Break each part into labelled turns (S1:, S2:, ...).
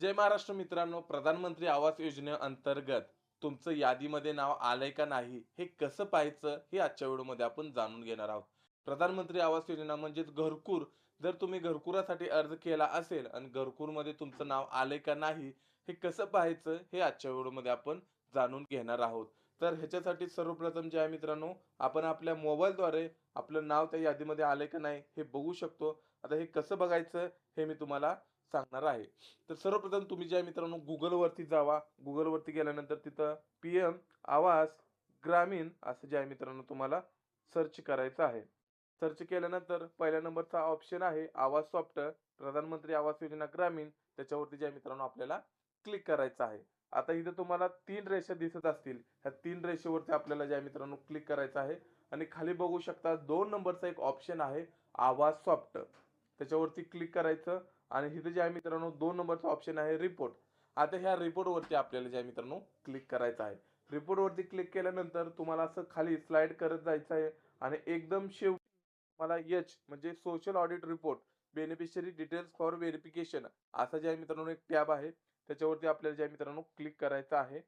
S1: जय महाराष्ट्र मित्रांनो प्रधानमंत्री आवास योजनेअंतर्गत तुमचं यादीमध्ये नाव आलंय का नाही हे कसं पाहायचं हे आजच्या व्हिडिओमध्ये आपण जाणून घेणार आहोत. प्रधानमंत्री आवास योजना म्हणजेच घरकुर जर तुम्ही घरकुरासाठी अर्ज केला असेल आणि घरकुरमध्ये तुमचं नाव आलंय का नाही हे कसं पाहायचं हे आजच्या व्हिडिओमध्ये आपण जाणून घेणार आहोत. तर ह्याच्यासाठी सर्वप्रथम जे आहे मित्रांनो आपण आपल्या मोबाईलद्वारे आपलं नाव त्या यादीमध्ये आलंय का नाही हे बघू शकतो. आता हे कसं बघायचं हे मी तुम्हाला सांगणार आहे. तर सर्वप्रथम तुम्ही ज्या मित्रांनो गुगलवरती जावा गुगलवरती गेल्यानंतर तिथं पी एम आवास ग्रामीण असं जे आहे मित्रांनो तुम्हाला सर्च करायचं आहे. सर्च केल्यानंतर पहिल्या नंबरचा ऑप्शन आहे आवाज सॉफ्ट प्रधानमंत्री आवास योजना ग्रामीण त्याच्यावरती जे मित्रांनो आपल्याला क्लिक करायचं आहे. आता इथं तुम्हाला तीन रेषा दिसत असतील. ह्या तीन रेषेवरती आपल्याला ज्या मित्रांनो क्लिक करायचं आहे आणि खाली बघू शकता दोन नंबरचा एक ऑप्शन आहे आवाज सॉफ्ट त्याच्यावरती क्लिक करायचं आणि इथे जे आहे मित्रांनो दोन नंबरचा ऑप्शन आहे रिपोर्ट आता ह्या रिपोर्टवरती आपल्याला जे आहे मित्रांनो क्लिक करायचं आहे. रिपोर्टवरती क्लिक केल्यानंतर तुम्हाला असं खाली स्लाइड करत जायचं आहे आणि एकदम शेवटी मला यच म्हणजे social audit report beneficiary details for verification असा जे आहे मित्रांनो एक टॅब आहे. त्याच्यावरती आपल्याला जे आहे मित्रांनो क्लिक करायचं आहे.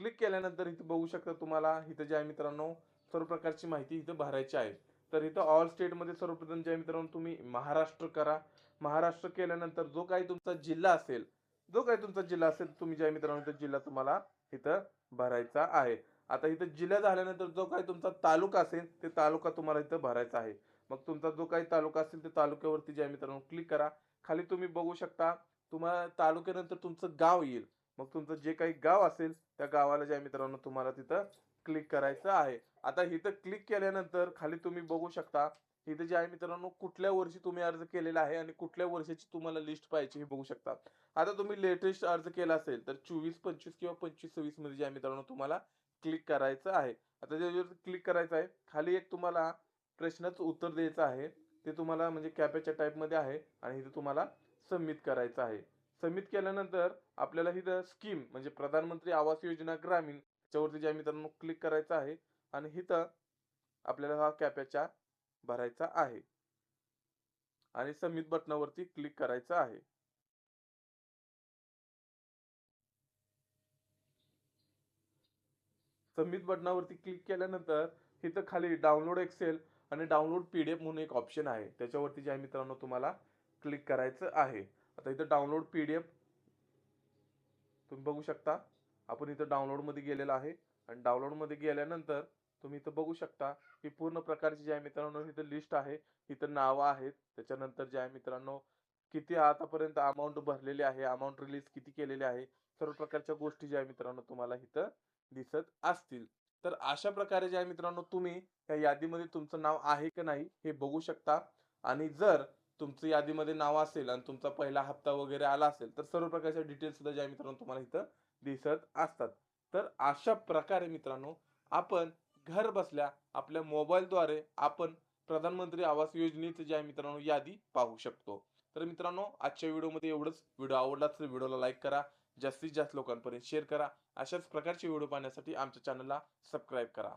S1: क्लिक केल्यानंतर इथे बघू शकता तुम्हाला इथं जे आहे मित्रांनो सर्व प्रकारची माहिती इथं भरायची आहे. तर इथं ऑल स्टेटमध्ये सर्वप्रथम जे आहे मित्रांनो तुम्ही महाराष्ट्र करा. महाराष्ट्र केल्यानंतर जो काही तुमचा जिल्हा असेल जो काही तुमचा जिल्हा असेल तुम्ही ज्या मित्रांनो तो जिल्हा तुम्हाला इथं भरायचा आहे. आता इथं जिल्हा झाल्यानंतर जो काही तुमचा तालुका असेल ते तालुका तुम्हाला इथं भरायचा आहे. मग तुमचा जो काही तालुका असेल ते तालुक्यावरती ज्या मित्रांनो क्लिक करा. खाली तुम्ही बघू शकता तुम्हाला तालुक्यानंतर तुमचं गाव येईल. मग तुमचं जे काही गाव असेल त्या गावाला ज्या मित्रांनो तुम्हाला तिथं क्लिक करायचं आहे. आता इथं क्लिक केल्यानंतर खाली तुम्ही बघू शकता इथे जे आहे मित्रांनो कुठल्या वर्षी तुम्ही अर्ज केलेला आहे आणि कुठल्या वर्षाची तुम्हाला लिस्ट पाहिजे हे बघू शकता. आता तुम्ही लेटेस्ट अर्ज केला असेल तर चोवीस पंचवीस किंवा पंचवीस सव्वीसमध्ये जे आहे मित्रांनो तुम्हाला क्लिक करायचं आहे. आता ज्याच्यावर क्लिक करायचं आहे खाली एक तुम्हाला प्रश्नाचं उत्तर द्यायचं आहे. ते तुम्हाला म्हणजे कॅपेच्या टाईपमध्ये आहे आणि इथे तुम्हाला सबमिट करायचं आहे. सबमिट केल्यानंतर आपल्याला इथं स्कीम म्हणजे प्रधानमंत्री आवास योजना ग्रामीण त्याच्यावरती जे मित्रांनो क्लिक करायचं आहे. आणि इथं आपल्याला हा कॅपेच्या भरायचा आहे. आणि सबमिट बटनावरती क्लिक करायचं आहे. सबमिट बटनावरती क्लिक केल्यानंतर इथं खाली डाउनलोड एक्सेल आणि डाउनलोड पीडीएफ म्हणून एक ऑप्शन आहे. त्याच्यावरती जे आहे मित्रांनो तुम्हाला क्लिक करायचं आहे. आता इथं डाउनलोड पीडीएफ तुम्ही बघू शकता. आपण इथं डाउनलोडमध्ये गेलेलं आहे. आणि डाउनलोडमध्ये गेल्यानंतर तुम्ही इथं बघू शकता की पूर्ण प्रकारची जे आहे मित्रांनो इथं लिस्ट आहे. इथं नावं आहेत. त्याच्यानंतर जे आहे मित्रांनो किती आतापर्यंत अमाऊंट भरलेली आहे अमाऊंट रिलीज किती केलेली आहे सर्व प्रकारच्या गोष्टी ज्या आहे मित्रांनो तुम्हाला इथं दिसत असतील. तर अशा प्रकारे जे आहे मित्रांनो तुम्ही या यादीमध्ये तुमचं नाव आहे की नाही हे बघू शकता. आणि जर तुमचं यादीमध्ये नाव असेल आणि तुमचा पहिला हप्ता वगैरे आला असेल तर सर्व प्रकारच्या डिटेल्स सुद्धा ज्या मित्रांनो तुम्हाला इथं दिसत असतात. तर अशा प्रकारे मित्रांनो आपण घर बसल्या आपल्या मोबाईलद्वारे आपण प्रधानमंत्री आवास योजनेची जे आहे मित्रांनो यादी पाहू शकतो. तर मित्रांनो आजच्या व्हिडिओमध्ये एवढंच. व्हिडिओ आवडला तर व्हिडिओला लाईक करा जास्तीत जास्त लोकांपर्यंत शेअर करा. अशाच प्रकारचे व्हिडिओ पाहण्यासाठी आमच्या चॅनलला सबस्क्राईब करा.